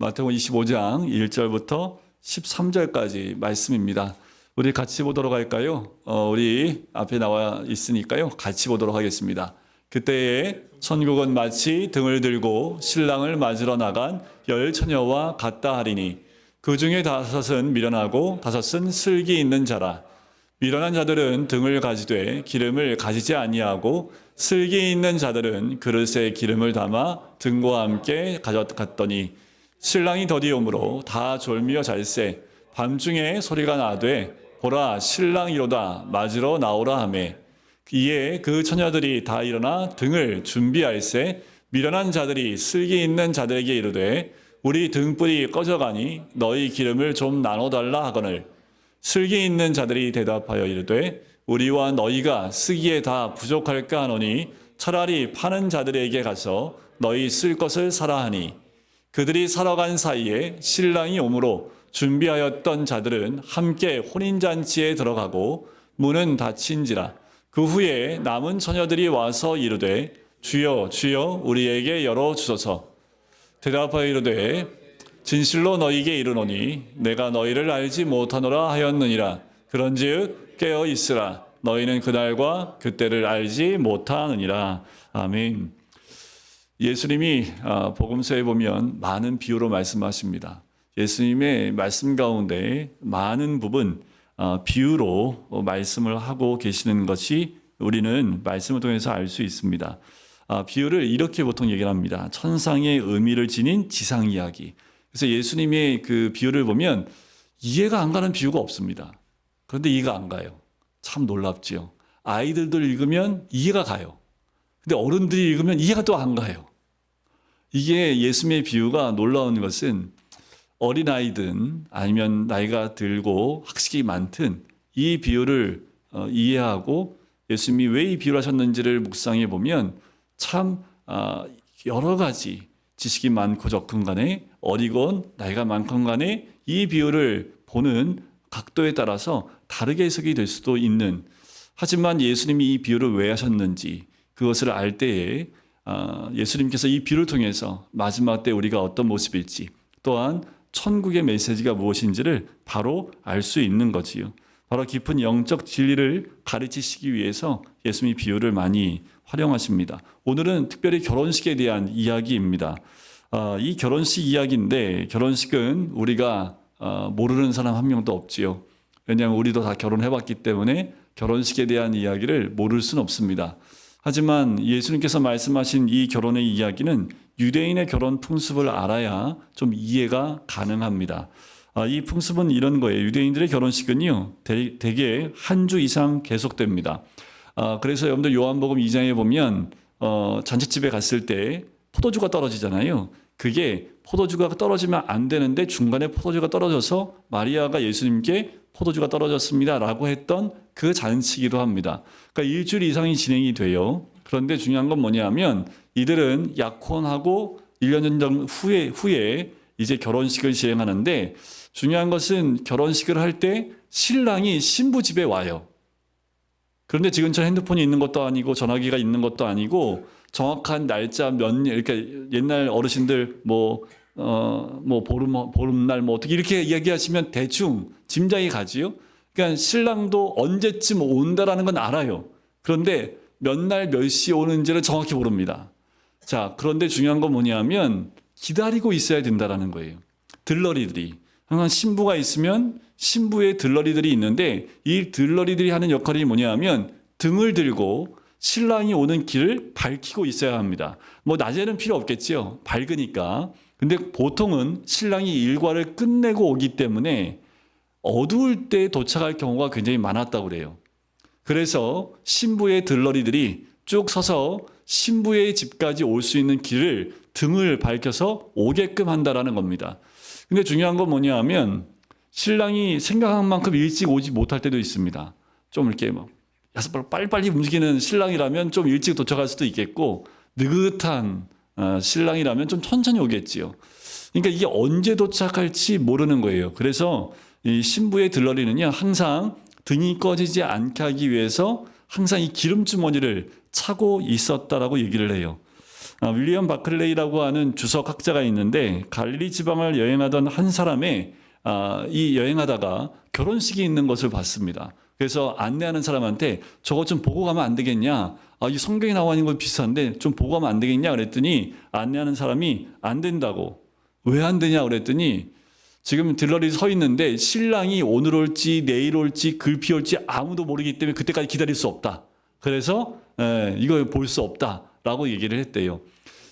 마태복음 25장 1절부터 13절까지 말씀입니다. 우리 같이 보도록 할까요? 어, 우리 앞에 나와 있으니까요. 같이 보도록 하겠습니다. 그때에 천국은 마치 등을 들고 신랑을 맞으러 나간 열 처녀와 같다 하리니 그 중에 다섯은 미련하고 다섯은 슬기 있는 자라. 미련한 자들은 등을 가지되 기름을 가지지 아니하고 슬기 있는 자들은 그릇에 기름을 담아 등과 함께 가져갔더니 신랑이 더디오므로 다 졸미어 잘세 밤중에 소리가 나되 보라 신랑이로다 맞으러 나오라 하매. 이에 그 처녀들이 다 일어나 등을 준비할세 미련한 자들이 슬기 있는 자들에게 이르되 우리 등불이 꺼져가니 너희 기름을 좀 나눠달라 하거늘. 슬기 있는 자들이 대답하여 이르되 우리와 너희가 쓰기에 다 부족할까 하노니 차라리 파는 자들에게 가서 너희 쓸 것을 사라 하니 그들이 살아간 사이에 신랑이 오므로 준비하였던 자들은 함께 혼인잔치에 들어가고 문은 닫힌지라 그 후에 남은 처녀들이 와서 이르되 주여 주여 우리에게 열어 주소서. 대답하여 이르되 진실로 너희에게 이르노니 내가 너희를 알지 못하노라 하였느니라. 그런즉 깨어 있으라. 너희는 그날과 그때를 알지 못하느니라. 아멘 예수님이 아, 복음서에 보면 많은 비유로 말씀하십니다 예수님의 말씀 가운데 많은 부분 아, 비유로 말씀을 하고 계시는 것이 우리는 말씀을 통해서 알 수 있습니다 아, 비유를 이렇게 보통 얘기를 합니다 천상의 의미를 지닌 지상 이야기 그래서 예수님의 그 비유를 보면 이해가 안 가는 비유가 없습니다. 그런데 이해가 안 가요. 참 놀랍지요. 아이들도 읽으면 이해가 가요. 근데 어른들이 읽으면 이해가 또 안 가요. 이게 예수님의 비유가 놀라운 것은 어린아이든 아니면 나이가 들고 학식이 많든 이 비유를 어, 이해하고 예수님이 왜 이 비유를 하셨는지를 묵상해 보면 참 아, 여러 가지 지식이 많고 적은 간에 어리건 나이가 많건 간에 이 비유를 보는 각도에 따라서 다르게 해석이 될 수도 있는 하지만 예수님이 이 비유를 왜 하셨는지 그것을 알 때에 아, 예수님께서 이 비유를 통해서 마지막 때 우리가 어떤 모습일지 또한 천국의 메시지가 무엇인지를 바로 알 수 있는 거지요. 바로 깊은 영적 진리를 가르치시기 위해서 예수님이 비유를 많이 활용하십니다. 오늘은 특별히 결혼식에 대한 이야기입니다. 아, 이 결혼식 이야기인데 결혼식은 우리가 아, 모르는 사람 한 명도 없지요. 왜냐하면 우리도 다 결혼해봤기 때문에 결혼식에 대한 이야기를 모를 수는 없습니다. 하지만 예수님께서 말씀하신 이 결혼의 이야기는 유대인의 결혼 풍습을 알아야 좀 이해가 가능합니다. 아, 이 풍습은 이런 거예요. 유대인들의 결혼식은요, 대, 대개 한 주 이상 계속됩니다. 아, 그래서 여러분들 요한복음 2장에 보면 어, 잔치집에 갔을 때 포도주가 떨어지잖아요. 그게 포도주가 떨어지면 안 되는데 중간에 포도주가 떨어져서 마리아가 예수님께 포도주가 떨어졌습니다라고 했던 그 잔치기도 합니다. 그러니까 일주일 이상이 진행이 돼요. 그런데 중요한 건 뭐냐면 이들은 약혼하고 1년 전 후에 후에 이제 결혼식을 시행하는데 중요한 것은 결혼식을 할 때 신랑이 신부 집에 와요. 그런데 지금처럼 핸드폰이 있는 것도 아니고 전화기가 있는 것도 아니고 정확한 날짜 몇 년, 그러니까 옛날 어르신들 뭐, 어, 뭐 보름, 보름날 뭐 어떻게 이렇게 이야기하시면 대충 짐작이 가지요. 그러니까 신랑도 언제쯤 온다라는 건 알아요. 그런데 몇 날 몇 시에 오는지를 정확히 모릅니다. 자, 그런데 중요한 건 뭐냐면 기다리고 있어야 된다라는 거예요. 들러리들이. 항상 신부가 있으면 신부의 들러리들이 있는데 이 들러리들이 하는 역할이 뭐냐면 등을 들고 신랑이 오는 길을 밝히고 있어야 합니다. 뭐 낮에는 필요 없겠지요. 밝으니까. 근데 보통은 신랑이 일과를 끝내고 오기 때문에 어두울 때 도착할 경우가 굉장히 많았다고 그래요. 그래서 신부의 들러리들이 쭉 서서 신부의 집까지 올 수 있는 길을 등을 밝혀서 오게끔 한다라는 겁니다. 근데 중요한 건 뭐냐 하면 신랑이 생각한 만큼 일찍 오지 못할 때도 있습니다. 좀 이렇게 막 야습발 빨리빨리 움직이는 신랑이라면 좀 일찍 도착할 수도 있겠고 느긋한 어, 신랑이라면 좀 천천히 오겠지요. 그러니까 이게 언제 도착할지 모르는 거예요. 그래서 이 신부의 들러리는요 항상 등이 꺼지지 않게 하기 위해서 항상 이 기름 주머니를 차고 있었다라고 얘기를 해요. 아, 윌리엄 바클레이라고 하는 주석 학자가 있는데 갈릴리 지방을 여행하던 한 사람의 아, 이 여행하다가 결혼식이 있는 것을 봤습니다. 그래서 안내하는 사람한테 저거 좀 보고 가면 안 되겠냐? 아, 이 성경에 나와 있는 건 비슷한데 좀 보고 가면 안 되겠냐? 그랬더니 안내하는 사람이 안 된다고. 왜 안 되냐? 그랬더니 지금 들러리 서 있는데 신랑이 오늘 올지 내일 올지 글피 올지 아무도 모르기 때문에 그때까지 기다릴 수 없다. 그래서 에, 이걸 볼 수 없다라고 얘기를 했대요.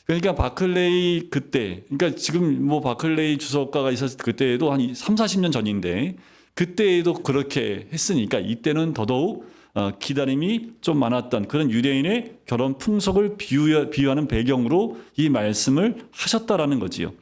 그러니까 바클레이 그때, 그러니까 지금 뭐 바클레이 주석가가 있었을 그때에도 한 3, 40년 전인데 그때에도 그렇게 했으니까 이때는 더더욱 어, 기다림이 좀 많았던 그런 유대인의 결혼 풍속을 비유, 비유하는 배경으로 이 말씀을 하셨다라는 거지요.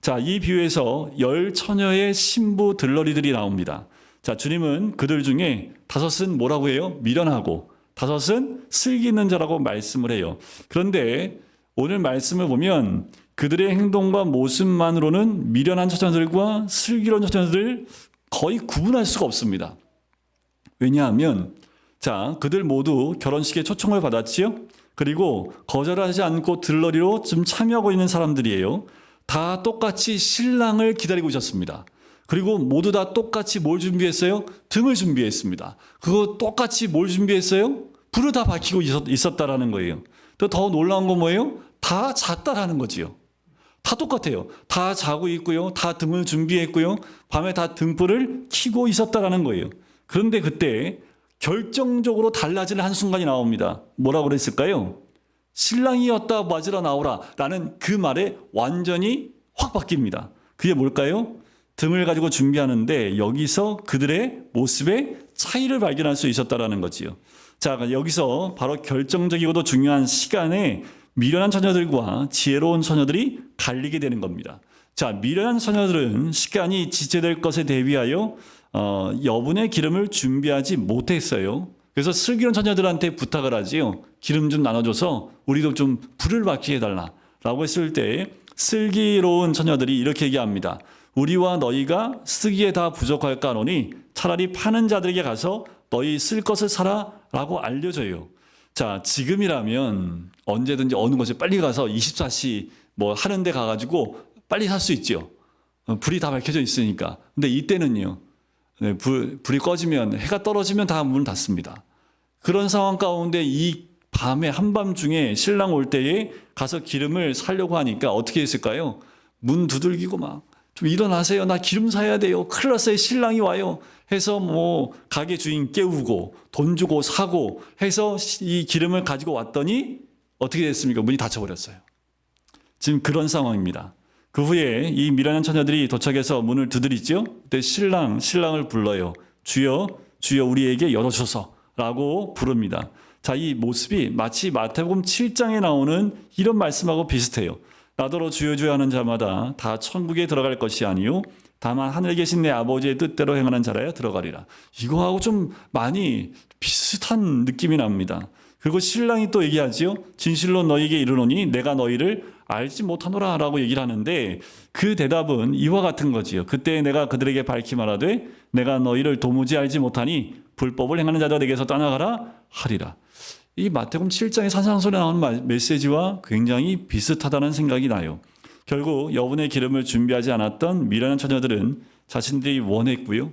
자, 이 비유에서 열 처녀의 신부 들러리들이 나옵니다. 자, 주님은 그들 중에 다섯은 뭐라고 해요? 미련하고 다섯은 슬기 있는 자라고 말씀을 해요. 그런데 오늘 말씀을 보면 그들의 행동과 모습만으로는 미련한 처녀들과 슬기로운 처녀들을 거의 구분할 수가 없습니다. 왜냐하면 자, 그들 모두 결혼식에 초청을 받았지요. 그리고 거절하지 않고 들러리로 좀 참여하고 있는 사람들이에요. 다 똑같이 신랑을 기다리고 있었습니다. 그리고 모두 다 똑같이 뭘 준비했어요? 등을 준비했습니다. 그거 똑같이 뭘 준비했어요? 불을 다 밝히고 있었, 있었다라는 거예요. 또 더 놀라운 건 뭐예요? 다 잤다라는 거지요. 다 똑같아요. 다 자고 있고요. 다 등을 준비했고요. 밤에 다 등불을 켜고 있었다라는 거예요. 그런데 그때 결정적으로 달라지는 한순간이 나옵니다. 뭐라고 그랬을까요? 신랑이었다 맞으러 나오라 라는 그 말에 완전히 확 바뀝니다. 그게 뭘까요? 등을 가지고 준비하는데 여기서 그들의 모습의 차이를 발견할 수 있었다라는 거지요. 자, 여기서 바로 결정적이고도 중요한 시간에 미련한 처녀들과 지혜로운 처녀들이 갈리게 되는 겁니다. 자, 미련한 처녀들은 시간이 지체될 것에 대비하여 어, 여분의 기름을 준비하지 못했어요. 그래서 슬기로운 처녀들한테 부탁을 하지요. 기름 좀 나눠줘서 우리도 좀 불을 밝히게 해달라. 라고 했을 때 슬기로운 처녀들이 이렇게 얘기합니다. 우리와 너희가 쓰기에 다 부족할까 하노니 차라리 파는 자들에게 가서 너희 쓸 것을 사라 라고 알려줘요. 자, 지금이라면 언제든지 어느 곳에 빨리 가서 24시 뭐 하는 데 가가지고 빨리 살 수 있죠. 어, 불이 다 밝혀져 있으니까. 근데 이때는요. 네, 불, 불이 꺼지면 해가 떨어지면 다 문을 닫습니다. 그런 상황 가운데 이 밤에 한밤중에 신랑 올 때에 가서 기름을 사려고 하니까 어떻게 했을까요? 문 두들기고 막 좀 일어나세요. 나 기름 사야 돼요. 큰일 났어요. 신랑이 와요. 해서 뭐 가게 주인 깨우고 돈 주고 사고 해서 이 기름을 가지고 왔더니 어떻게 됐습니까? 문이 닫혀버렸어요. 지금 그런 상황입니다. 그 후에 이 미련한 처녀들이 도착해서 문을 두드리죠. 그때 신랑 신랑을 불러요. 주여 주여 우리에게 열어주소서 라고 부릅니다. 자, 이 모습이 마치 마태복음 7장에 나오는 이런 말씀하고 비슷해요. 나더러 주여 주여 하는 자마다 다 천국에 들어갈 것이 아니요 다만 하늘에 계신 내 아버지의 뜻대로 행하는 자라야 들어가리라. 이거하고 좀 많이 비슷한 느낌이 납니다. 그리고 신랑이 또 얘기하지요. 진실로 너희에게 이르노니 내가 너희를 알지 못하노라 라고 얘기를 하는데 그 대답은 이와 같은 거지요. 그때 내가 그들에게 밝히 말하되 내가 너희를 도무지 알지 못하니 불법을 행하는 자들 에게서 떠나가라 하리라. 이 마태복음 7장의 산상소리에 나오는 메시지와 굉장히 비슷하다는 생각이 나요. 결국 여분의 기름을 준비하지 않았던 미련한 처녀들은 자신들이 원했고요.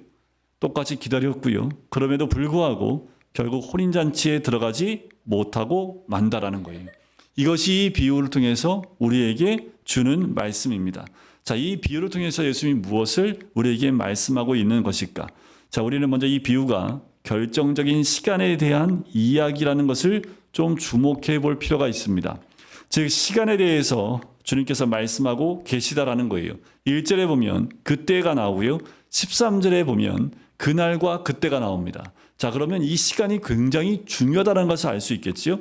똑같이 기다렸고요. 그럼에도 불구하고 결국 혼인잔치에 들어가지 못하고 만다라는 거예요. 이것이 이 비유를 통해서 우리에게 주는 말씀입니다. 자, 이 비유를 통해서 예수님이 무엇을 우리에게 말씀하고 있는 것일까? 자, 우리는 먼저 이 비유가 결정적인 시간에 대한 이야기라는 것을 좀 주목해 볼 필요가 있습니다. 즉, 시간에 대해서 주님께서 말씀하고 계시다라는 거예요. 1절에 보면 그때가 나오고요. 13절에 보면 그날과 그때가 나옵니다. 자, 그러면 이 시간이 굉장히 중요하다는 것을 알 수 있겠지요?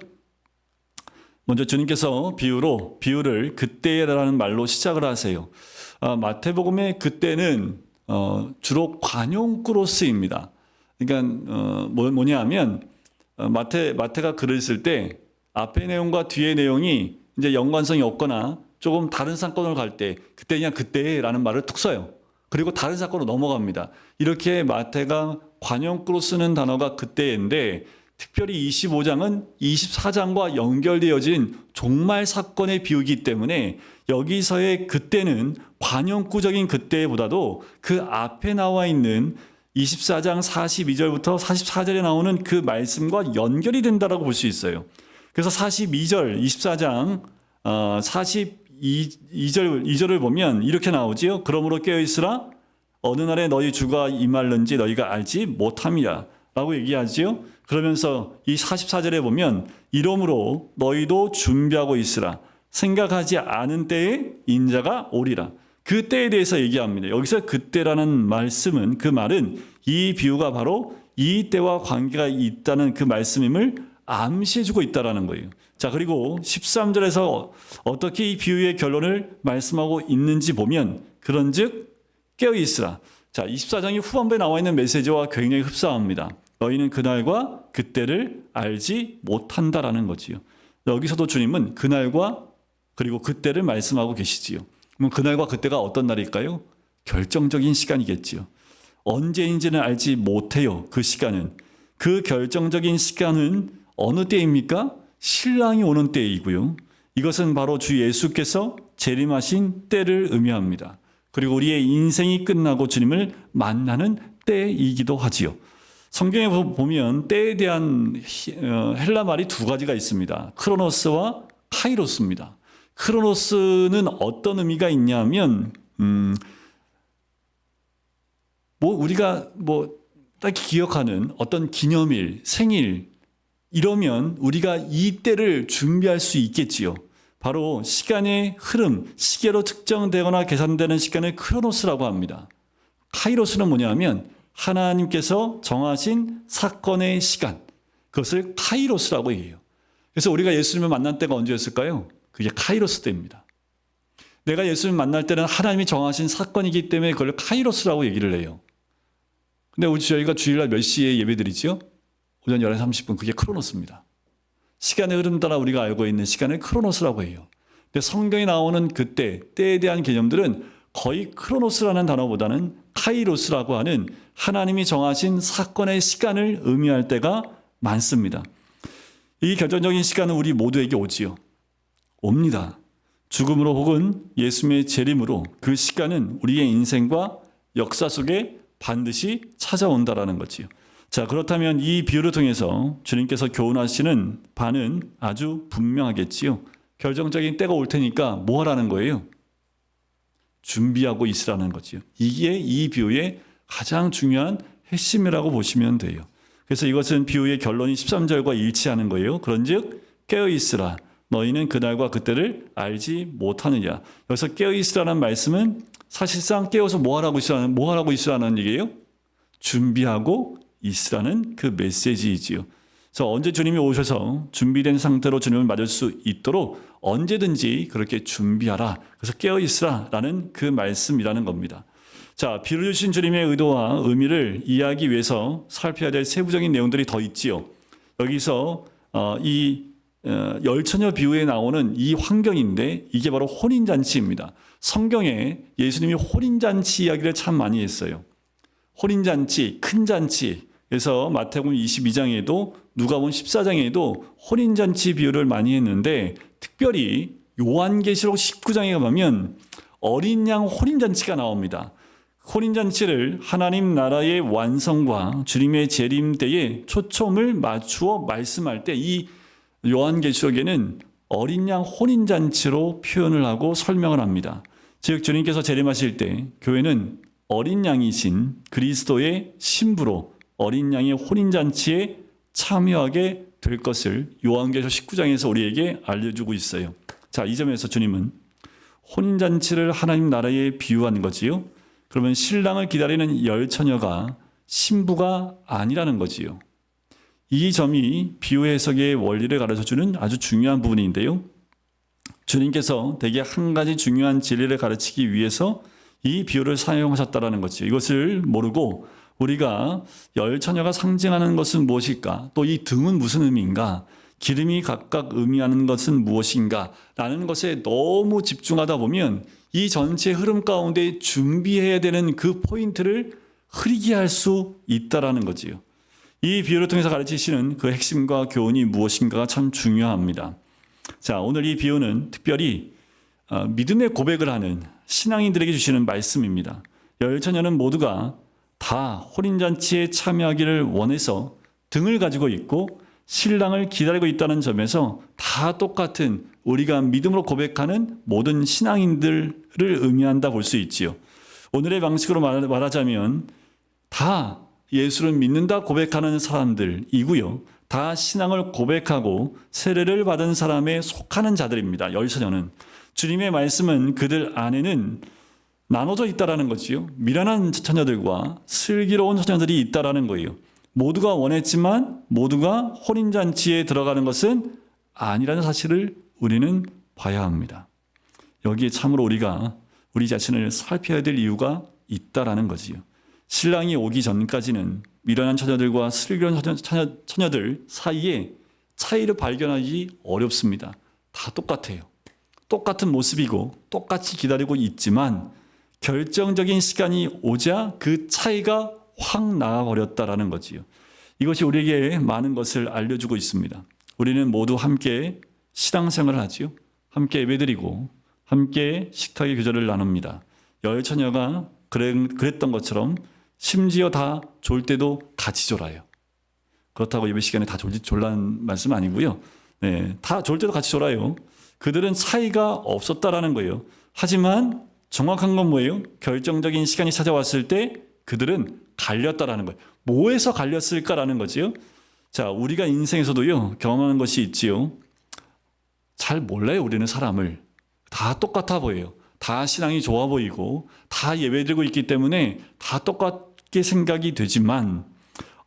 먼저 주님께서 비유로 비유를 그때라는 말로 시작을 하세요. 아, 마태복음의 그때는 어, 주로 관용구로 쓰입니다. 그러니까 어, 뭐, 뭐냐하면 어, 마태 마태가 글을 쓸 때 앞의 내용과 뒤의 내용이 이제 연관성이 없거나 조금 다른 사건으로 갈때 그때 그냥 그때라는 말을 툭 써요. 그리고 다른 사건으로 넘어갑니다. 이렇게 마태가 관용구로 쓰는 단어가 그때인데 특별히 25장은 24장과 연결되어진 종말 사건의 비유이기 때문에 여기서의 그때는 관용구적인 그때보다도 그 앞에 나와 있는 24장 42절부터 44절에 나오는 그 말씀과 연결이 된다라고 볼 수 있어요. 그래서 42절, 24장 어, 42절 2절을 보면 이렇게 나오지요. 그러므로 깨어 있으라 어느 날에 너희 주가 임할는지 너희가 알지 못함이라 라고 얘기하지요. 그러면서 이 44절에 보면 이러므로 너희도 준비하고 있으라 생각하지 않은 때에 인자가 오리라. 그 때에 대해서 얘기합니다. 여기서 그때라는 말씀은 그 말은 이 비유가 바로 이 때와 관계가 있다는 그 말씀임을 암시해주고 있다라는 거예요. 자, 그리고 13절에서 어떻게 이 비유의 결론을 말씀하고 있는지 보면 그런즉 깨어 있으라. 자, 24장이 후반부에 나와 있는 메시지와 굉장히 흡사합니다. 너희는 그날과 그때를 알지 못한다라는 거지요. 여기서도 주님은 그날과 그리고 그때를 말씀하고 계시지요. 그럼 그날과 그때가 어떤 날일까요? 결정적인 시간이겠지요. 언제인지는 알지 못해요. 그 시간은. 그 결정적인 시간은 어느 때입니까? 신랑이 오는 때이고요. 이것은 바로 주 예수께서 재림하신 때를 의미합니다. 그리고 우리의 인생이 끝나고 주님을 만나는 때이기도 하지요. 성경에 보면 때에 대한 히- 어, 헬라 말이 두 가지가 있습니다. 크로노스와 카이로스입니다. 크로노스는 어떤 의미가 있냐면 음, 뭐 우리가 뭐딱 기억하는 어떤 기념일, 생일 이러면 우리가 이 때를 준비할 수 있겠지요. 바로 시간의 흐름, 시계로 측정되거나 계산되는 시간을 크로노스라고 합니다. 카이로스는 뭐냐면 하나님께서 정하신 사건의 시간, 그것을 카이로스라고 얘기해요. 그래서 우리가 예수님을 만난 때가 언제였을까요? 그게 카이로스 때입니다. 내가 예수님을 만날 때는 하나님이 정하신 사건이기 때문에 그걸 카이로스라고 얘기를 해요. 근데 우리 저희가 주일날 몇 시에 예배드리지요? 오전 11시 30분 그게 크로노스입니다. 시간의 흐름 따라 우리가 알고 있는 시간을 크로노스라고 해요. 근데 성경에 나오는 그때, 때에 대한 개념들은 거의 크로노스라는 단어보다는 카이로스라고 하는 하나님이 정하신 사건의 시간을 의미할 때가 많습니다. 이 결정적인 시간은 우리 모두에게 오지요. 옵니다. 죽음으로 혹은 예수님의 재림으로 그 시간은 우리의 인생과 역사 속에 반드시 찾아온다라는 거지요. 자, 그렇다면 이 비유를 통해서 주님께서 교훈하시는 바는 아주 분명하겠지요. 결정적인 때가 올 테니까 뭐 하라는 거예요? 준비하고 있으라는 거지요. 이게 이 비유의 가장 중요한 핵심이라고 보시면 돼요. 그래서 이것은 비유의 결론이 13절과 일치하는 거예요. 그런즉 깨어 있으라. 너희는 그날과 그때를 알지 못하느냐. 여기서 깨어 있으라는 말씀은 사실상 깨어서 뭐 하라고 있으라는 뭐 하라고 있으라는 얘기예요? 준비하고 있으라는 그 메시지이지요. 그래서 언제 주님이 오셔서 준비된 상태로 주님을 맞을 수 있도록 언제든지 그렇게 준비하라. 그래서 깨어 있으라라는 그 말씀이라는 겁니다. 자, 비를 주신 주님의 의도와 의미를 이해하기 위해서 살펴야 될 세부적인 내용들이 더 있지요. 여기서 어, 이 어, 열처녀 비유에 나오는 이 환경인데 이게 바로 혼인 잔치입니다. 성경에 예수님이 혼인 잔치 이야기를 참 많이 했어요. 혼인 잔치, 큰 잔치. 그래서 마태복음 22장에도 누가복음 14장에도 혼인 잔치 비유를 많이 했는데 특별히 요한계시록 19장에 가면 어린 양 혼인 잔치가 나옵니다. 혼인 잔치를 하나님 나라의 완성과 주님의 재림 때에 초점을 맞추어 말씀할 때 이 요한계시록에는 어린 양 혼인 잔치로 표현을 하고 설명을 합니다. 즉 주님께서 재림하실 때 교회는 어린 양이신 그리스도의 신부로 어린 양의 혼인 잔치에 참여하게 될 것을 요한계시록 19장에서 우리에게 알려주고 있어요. 자, 이 점에서 주님은 혼인 잔치를 하나님 나라에 비유한 거지요. 그러면 신랑을 기다리는 열 처녀가 신부가 아니라는 거지요. 이 점이 비유 해석의 원리를 가르쳐 주는 아주 중요한 부분인데요. 주님께서 대개 한 가지 중요한 진리를 가르치기 위해서 이 비유를 사용하셨다라는 거죠. 이것을 모르고 우리가 열 처녀가 상징하는 것은 무엇일까? 또 이 등은 무슨 의미인가? 기름이 각각 의미하는 것은 무엇인가? 라는 것에 너무 집중하다 보면 이 전체 흐름 가운데 준비해야 되는 그 포인트를 흐리게 할 수 있다라는 거지요. 이 비유를 통해서 가르치시는 그 핵심과 교훈이 무엇인가가 참 중요합니다. 자, 오늘 이 비유는 특별히 어, 믿음의 고백을 하는 신앙인들에게 주시는 말씀입니다. 열처녀는 모두가 다 혼인잔치에 참여하기를 원해서 등을 가지고 있고 신랑을 기다리고 있다는 점에서 다 똑같은 우리가 믿음으로 고백하는 모든 신앙인들을 의미한다 볼 수 있지요. 오늘의 방식으로 말- 말하자면 다 예수를 믿는다 고백하는 사람들이고요. 다 신앙을 고백하고 세례를 받은 사람에 속하는 자들입니다. 열처녀는 주님의 말씀은 그들 안에는 나눠져 있다라는 거지요. 미련한 처녀들과 슬기로운 처녀들이 있다라는 거예요. 모두가 원했지만 모두가 혼인잔치에 들어가는 것은 아니라는 사실을 우리는 봐야 합니다. 여기에 참으로 우리가 우리 자신을 살펴야 될 이유가 있다라는 거지요. 신랑이 오기 전까지는 미련한 처녀들과 슬기로운 처녀, 처녀, 처녀들 사이에 차이를 발견하기 어렵습니다. 다 똑같아요. 똑같은 모습이고 똑같이 기다리고 있지만 결정적인 시간이 오자 그 차이가 확 나가버렸다라는 거지요. 이것이 우리에게 많은 것을 알려주고 있습니다. 우리는 모두 함께 신앙생활을 하지요. 함께 예배드리고 함께 식탁의 교제를 나눕니다. 열 처녀가 그랬던 것처럼 심지어 다 졸 때도 같이 졸아요. 그렇다고 예배 시간에 다 졸지 졸라는 말씀 아니고요. 네, 다 졸 때도 같이 졸아요. 그들은 차이가 없었다라는 거예요. 하지만 정확한 건 뭐예요? 결정적인 시간이 찾아왔을 때 그들은 갈렸다라는 거예요. 뭐에서 갈렸을까라는 거지요. 자, 우리가 인생에서도요 경험하는 것이 있지요. 잘 몰라요, 우리는 사람을. 다 똑같아 보여요. 다 신앙이 좋아 보이고, 다 예배드리고 있기 때문에 다 똑같게 생각이 되지만,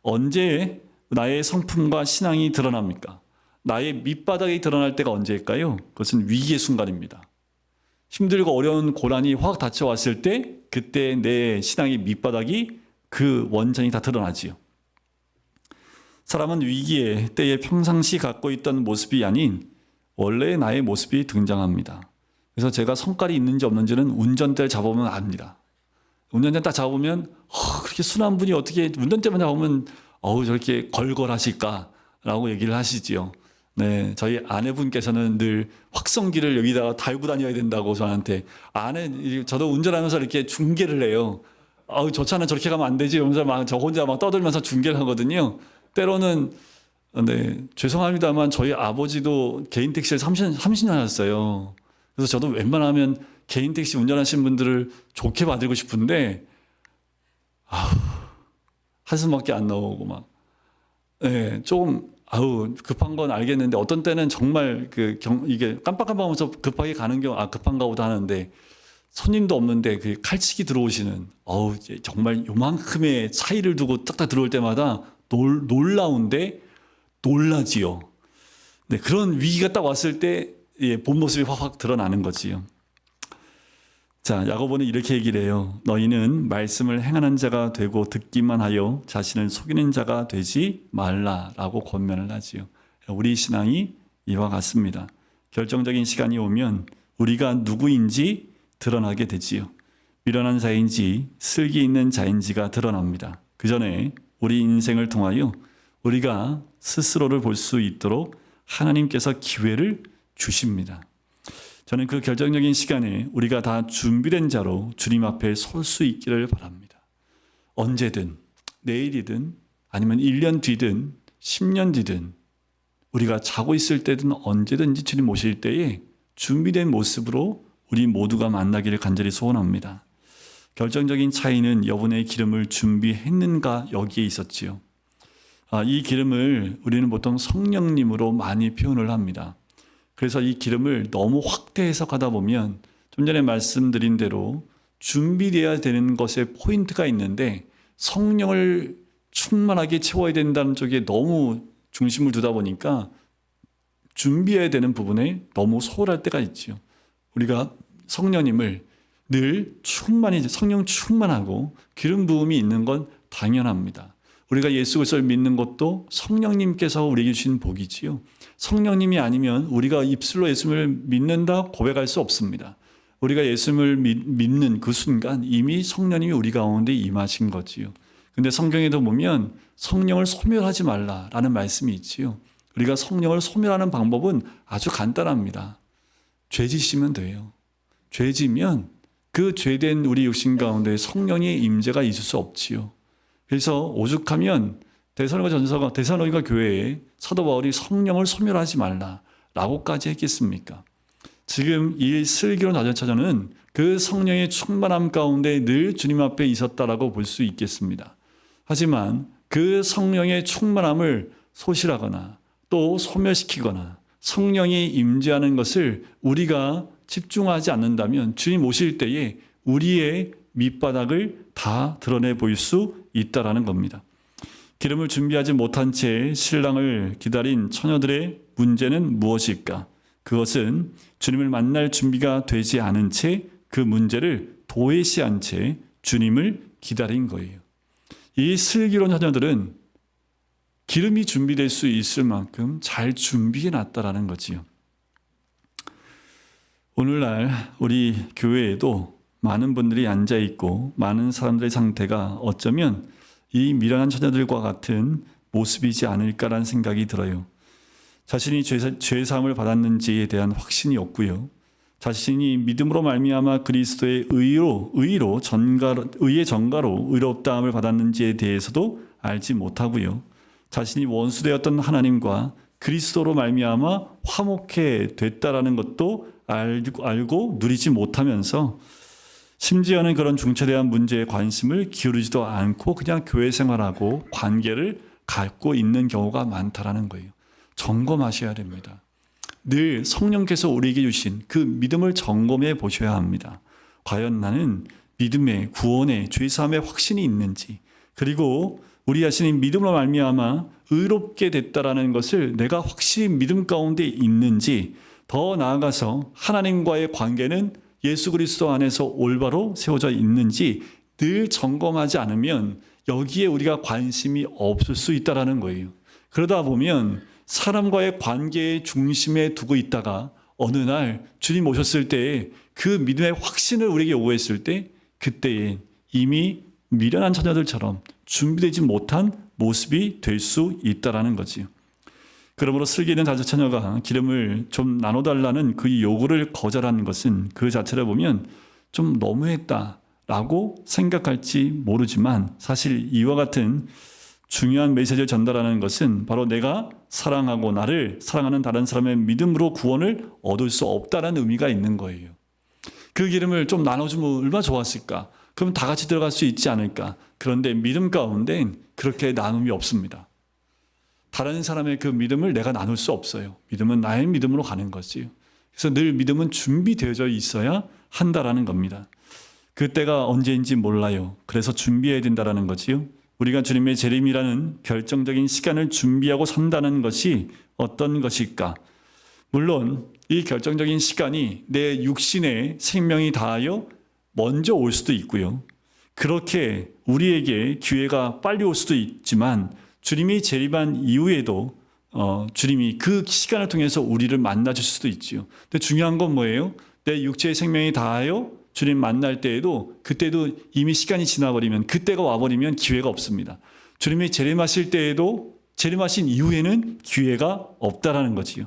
언제 나의 성품과 신앙이 드러납니까? 나의 밑바닥이 드러날 때가 언제일까요? 그것은 위기의 순간입니다. 힘들고 어려운 고난이 확 닥쳐왔을 때, 그때 내 신앙의 밑바닥이 그 원전이 다 드러나지요. 사람은 위기의 때에 평상시 갖고 있던 모습이 아닌 원래의 나의 모습이 등장합니다. 그래서 제가 성깔이 있는지 없는지는 운전대를 잡으면 압니다. 운전대 딱 잡으면 어, 그렇게 순한 분이 어떻게 운전대만 잡으면 어우 저렇게 걸걸하실까라고 얘기를 하시지요. 네, 저희 아내분께서는 늘 확성기를 여기다가 달고 다녀야 된다고 저한테 아내 저도 운전하면서 이렇게 중계를 해요. 아우 저 차는 저렇게 가면 안 되지 이러면서 막 저 혼자 막 떠들면서 중계를 하거든요. 때로는 네, 죄송합니다만 저희 아버지도 개인 택시를 30, 30년 하셨어요. 그래서 저도 웬만하면 개인 택시 운전하시는 분들을 좋게 받고 싶은데 아우 한숨밖에 안 나오고 막 네, 조금 아우 급한 건 알겠는데 어떤 때는 정말 그 경, 이게 깜빡깜빡하면서 급하게 가는 경우 아 급한가 보다 하는데 손님도 없는데 그 칼치기 들어오시는 이제 정말 요만큼의 차이를 두고 딱딱 들어올 때마다 놀, 놀라운데 놀라지요. 네, 그런 위기가 딱 왔을 때 예, 본 모습이 확확 드러나는 거지요. 자, 야고보는 이렇게 얘기를 해요. 너희는 말씀을 행하는 자가 되고 듣기만 하여 자신을 속이는 자가 되지 말라라고 권면을 하지요. 우리 신앙이 이와 같습니다. 결정적인 시간이 오면 우리가 누구인지 드러나게 되지요. 미련한 자인지 슬기 있는 자인지가 드러납니다. 그 전에 우리 인생을 통하여 우리가 스스로를 볼 수 있도록 하나님께서 기회를 주십니다. 저는 그 결정적인 시간에 우리가 다 준비된 자로 주님 앞에 설 수 있기를 바랍니다. 언제든, 내일이든, 아니면 1년 뒤든, 10년 뒤든, 우리가 자고 있을 때든 언제든지 주님 오실 때에 준비된 모습으로 우리 모두가 만나기를 간절히 소원합니다. 결정적인 차이는 여분의 기름을 준비했는가 여기에 있었지요. 아, 이 기름을 우리는 보통 성령님으로 많이 표현을 합니다. 그래서 이 기름을 너무 확대 해석하다 보면 좀 전에 말씀드린 대로 준비되어야 되는 것에 포인트가 있는데 성령을 충만하게 채워야 된다는 쪽에 너무 중심을 두다 보니까 준비해야 되는 부분에 너무 소홀할 때가 있지요. 우리가 성령님을 늘 충만히 성령 충만하고 기름 부음이 있는 건 당연합니다. 우리가 예수 그리스도를 믿는 것도 성령님께서 우리에게 주신 복이지요. 성령님이 아니면 우리가 입술로 예수를 믿는다 고백할 수 없습니다. 우리가 예수를 믿, 믿는 그 순간 이미 성령님이 우리 가운데 임하신 거지요. 근데 성경에도 보면 성령을 소멸하지 말라라는 말씀이 있지요. 우리가 성령을 소멸하는 방법은 아주 간단합니다. 죄 지시면 돼요. 죄 지면 그 죄된 우리 육신 가운데 성령의 임재가 있을 수 없지요. 그래서 오죽하면 대선로가 전서가 대선로가 교회에 사도 바울이 성령을 소멸하지 말라라고까지 했겠습니까? 지금 이 슬기로 나전차전은 그 성령의 충만함 가운데 늘 주님 앞에 있었다라고 볼 수 있겠습니다. 하지만 그 성령의 충만함을 소실하거나 또 소멸시키거나 성령이 임재하는 것을 우리가 집중하지 않는다면 주님 오실 때에 우리의 밑바닥을 다 드러내 보일 수 있다라는 겁니다. 기름을 준비하지 못한 채 신랑을 기다린 처녀들의 문제는 무엇일까? 그것은 주님을 만날 준비가 되지 않은 채 그 문제를 도외시한 채 주님을 기다린 거예요. 이 슬기로운 처녀들은 기름이 준비될 수 있을 만큼 잘 준비해 놨다라는 거지요. 오늘날 우리 교회에도 많은 분들이 앉아 있고 많은 사람들의 상태가 어쩌면 이 미련한 처녀들과 같은 모습이지 않을까라는 생각이 들어요. 자신이 죄, 죄 사함을 받았는지에 대한 확신이 없고요. 자신이 믿음으로 말미암아 그리스도의 의로 의로 전가 의의 전가로 의롭다함을 받았는지에 대해서도 알지 못하고요. 자신이 원수되었던 하나님과 그리스도로 말미암아 화목해 됐다라는 것도 알고, 알고 누리지 못하면서 심지어는 그런 중차대한 문제에 관심을 기울이지도 않고 그냥 교회 생활하고 관계를 갖고 있는 경우가 많다라는 거예요. 점검하셔야 됩니다. 늘 성령께서 우리에게 주신 그 믿음을 점검해 보셔야 합니다. 과연 나는 믿음의 구원의 죄사함의 확신이 있는지 그리고 우리 자신이 믿음으로 말미암아 의롭게 됐다라는 것을 내가 확실히 믿음 가운데 있는지 더 나아가서 하나님과의 관계는 예수 그리스도 안에서 올바로 세워져 있는지 늘 점검하지 않으면 여기에 우리가 관심이 없을 수 있다라는 거예요. 그러다 보면 사람과의 관계의 중심에 두고 있다가 어느 날 주님 오셨을 때 그 믿음의 확신을 우리에게 오했을 때 그때에 이미 미련한 처녀들처럼 준비되지 못한 모습이 될 수 있다라는 거지요. 그러므로 슬기 있는 다섯 처녀가 기름을 좀 나눠달라는 그 요구를 거절한 것은 그 자체를 보면 좀 너무했다라고 생각할지 모르지만 사실 이와 같은 중요한 메시지를 전달하는 것은 바로 내가 사랑하고 나를 사랑하는 다른 사람의 믿음으로 구원을 얻을 수 없다는 의미가 있는 거예요. 그 기름을 좀 나눠주면 얼마나 좋았을까? 그럼 다 같이 들어갈 수 있지 않을까? 그런데 믿음 가운데 그렇게 나눔이 없습니다. 다른 사람의 그 믿음을 내가 나눌 수 없어요. 믿음은 나의 믿음으로 가는 거지요. 그래서 늘 믿음은 준비되어져 있어야 한다라는 겁니다. 그때가 언제인지 몰라요. 그래서 준비해야 된다라는 거지요. 우리가 주님의 재림이라는 결정적인 시간을 준비하고 선다는 것이 어떤 것일까? 물론 이 결정적인 시간이 내 육신의 생명이 다하여 먼저 올 수도 있고요. 그렇게 우리에게 기회가 빨리 올 수도 있지만 주님이 재림한 이후에도 어, 주님이 그 시간을 통해서 우리를 만나 주실 수도 있지요. 근데 중요한 건 뭐예요? 내 육체의 생명이 다하여 주님 만날 때에도 그때도 이미 시간이 지나버리면 그때가 와버리면 기회가 없습니다. 주님이 재림하실 때에도 재림하신 이후에는 기회가 없다라는 거지요.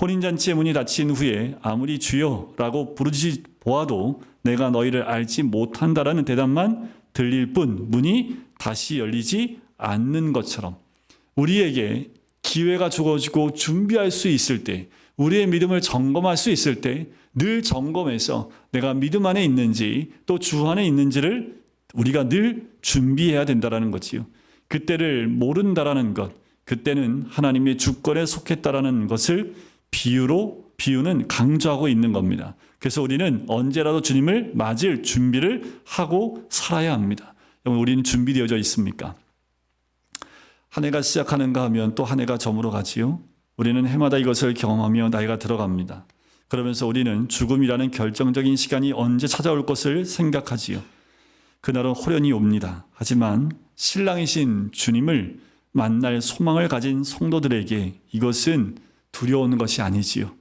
혼인잔치의 문이 닫힌 후에 아무리 주여라고 부르지 보아도 내가 너희를 알지 못한다라는 대답만 들릴 뿐 문이 다시 열리지 않는 것처럼 우리에게 기회가 주어지고 준비할 수 있을 때 우리의 믿음을 점검할 수 있을 때 늘 점검해서 내가 믿음 안에 있는지 또 주 안에 있는지를 우리가 늘 준비해야 된다라는 거지요. 그때를 모른다라는 것, 그때는 하나님의 주권에 속했다라는 것을 비유로 비유는 강조하고 있는 겁니다. 그래서 우리는 언제라도 주님을 맞을 준비를 하고 살아야 합니다. 우리는 준비되어져 있습니까? 한 해가 시작하는가 하면 또 한 해가 저물어 가지요. 우리는 해마다 이것을 경험하며 나이가 들어갑니다. 그러면서 우리는 죽음이라는 결정적인 시간이 언제 찾아올 것을 생각하지요. 그날은 호련히 옵니다. 하지만 신랑이신 주님을 만날 소망을 가진 성도들에게 이것은 두려운 것이 아니지요.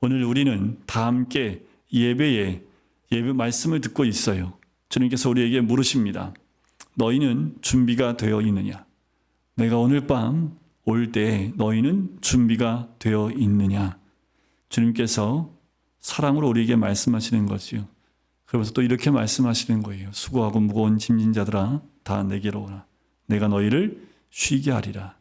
오늘 우리는 다 함께 예배에 예배 말씀을 듣고 있어요. 주님께서 우리에게 물으십니다. 너희는 준비가 되어 있느냐? 내가 오늘 밤 올 때 너희는 준비가 되어 있느냐? 주님께서 사랑으로 우리에게 말씀하시는 거지요. 그러면서 또 이렇게 말씀하시는 거예요. 수고하고 무거운 짐진 자들아 다 내게로 오라. 내가 너희를 쉬게 하리라.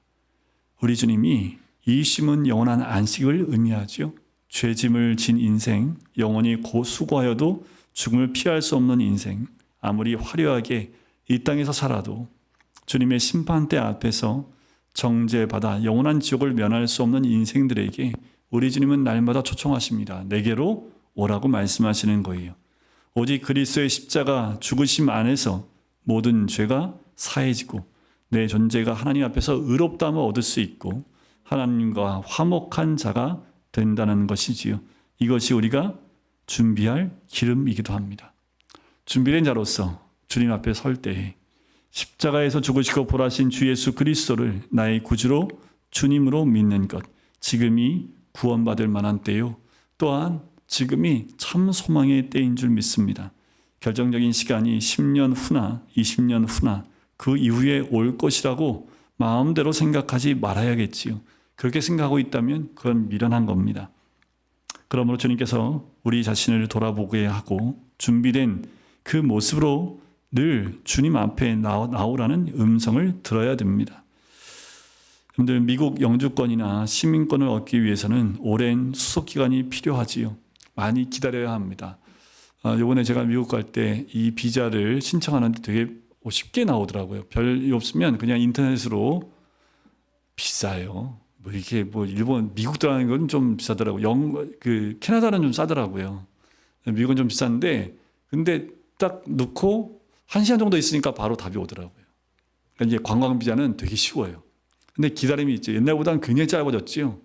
우리 주님이 이 쉼은 영원한 안식을 의미하지요. 죄짐을 진 인생, 영원히 고 수고하여도 죽음을 피할 수 없는 인생, 아무리 화려하게 이 땅에서 살아도 주님의 심판대 앞에서 정죄받아 영원한 지옥을 면할 수 없는 인생들에게 우리 주님은 날마다 초청하십니다. 내게로 오라고 말씀하시는 거예요. 오직 그리스도의 십자가 죽으심 안에서 모든 죄가 사해지고 내 존재가 하나님 앞에서 의롭다함을 얻을 수 있고 하나님과 화목한 자가 된다는 것이지요. 이것이 우리가 준비할 기름이기도 합니다. 준비된 자로서 주님 앞에 설 때에 십자가에서 죽으시고 보라신 주 예수 그리스도를 나의 구주로 주님으로 믿는 것 지금이 구원받을 만한 때요. 또한 지금이 참 소망의 때인 줄 믿습니다. 결정적인 시간이 10년 후나 20년 후나 그 이후에 올 것이라고 마음대로 생각하지 말아야겠지요. 그렇게 생각하고 있다면 그건 미련한 겁니다. 그러므로 주님께서 우리 자신을 돌아보게 하고 준비된 그 모습으로 늘 주님 앞에 나오- 나오라는 음성을 들어야 됩니다. 여러분들 미국 영주권이나 시민권을 얻기 위해서는 오랜 수속 기간이 필요하지요. 많이 기다려야 합니다. 아, 이번에 제가 미국 갈 때 이 비자를 신청하는데 되게 쉽게 나오더라고요. 별일 없으면 그냥 인터넷으로 비싸요. 뭐 이게 뭐 일본 미국 들어가는 건 좀 비싸더라고요. 영그 캐나다는 좀 싸더라고요. 미국은 좀 비싼데 근데 딱 넣고 한 시간 정도 있으니까 바로 답이 오더라고요. 그러니까 이제 관광 비자는 되게 쉬워요. 근데 기다림이 있죠. 옛날보다는 굉장히 짧아졌지요.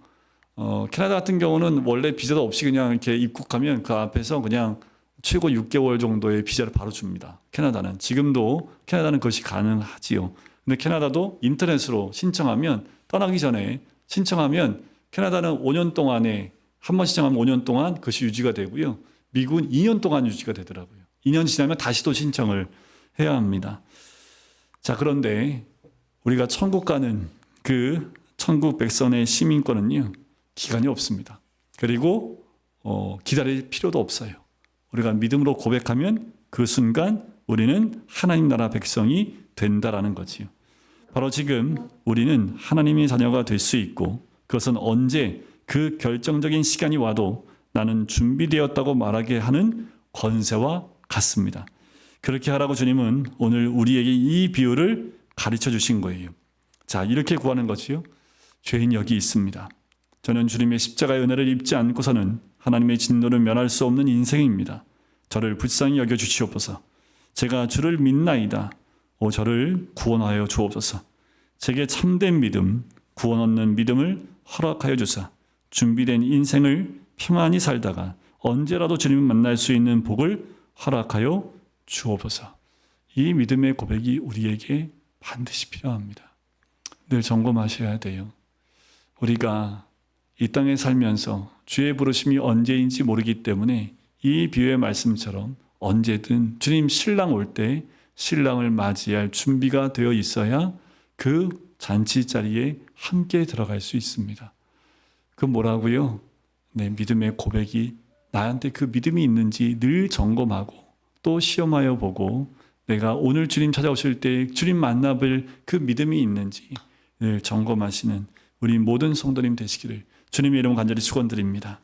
어, 캐나다 같은 경우는 원래 비자도 없이 그냥 이렇게 입국하면 그 앞에서 그냥 최고 6개월 정도의 비자를 바로 줍니다. 캐나다는 지금도 캐나다는 그것이 가능하지요. 근데 캐나다도 인터넷으로 신청하면 떠나기 전에 신청하면 캐나다는 5년 동안에 한 번 신청하면 5년 동안 그것이 유지가 되고요. 미국은 2년 동안 유지가 되더라고요. 2년 지나면 다시 또 신청을 해야 합니다. 자, 그런데 우리가 천국 가는 그 천국 백성의 시민권은요, 기간이 없습니다. 그리고 어, 기다릴 필요도 없어요. 우리가 믿음으로 고백하면 그 순간 우리는 하나님 나라 백성이 된다라는 거지요. 바로 지금 우리는 하나님의 자녀가 될 수 있고 그것은 언제 그 결정적인 시간이 와도 나는 준비되었다고 말하게 하는 권세와 같습니다. 그렇게 하라고 주님은 오늘 우리에게 이 비유를 가르쳐 주신 거예요. 자, 이렇게 구하는 거지요. 죄인 여기 있습니다. 저는 주님의 십자가의 은혜를 입지 않고서는 하나님의 진노를 면할 수 없는 인생입니다. 저를 불쌍히 여겨 주시옵소서. 제가 주를 믿나이다. 오 저를 구원하여 주옵소서. 제게 참된 믿음, 구원 얻는 믿음을 허락하여 주사. 준비된 인생을 평안히 살다가 언제라도 주님을 만날 수 있는 복을 허락하여 주옵소서. 이 믿음의 고백이 우리에게 반드시 필요합니다. 늘 점검하셔야 돼요. 우리가 이 땅에 살면서 주의 부르심이 언제인지 모르기 때문에 이 비유의 말씀처럼 언제든 주님 신랑 올 때 신랑을 맞이할 준비가 되어 있어야 그 잔치 자리에 함께 들어갈 수 있습니다. 그 뭐라고요? 내 믿음의 고백이 나한테 그 믿음이 있는지 늘 점검하고 또 시험하여 보고 내가 오늘 주님 찾아오실 때 주님 만나볼 그 믿음이 있는지 늘 점검하시는 우리 모든 성도님 되시기를 주님의 이름 간절히 축원드립니다.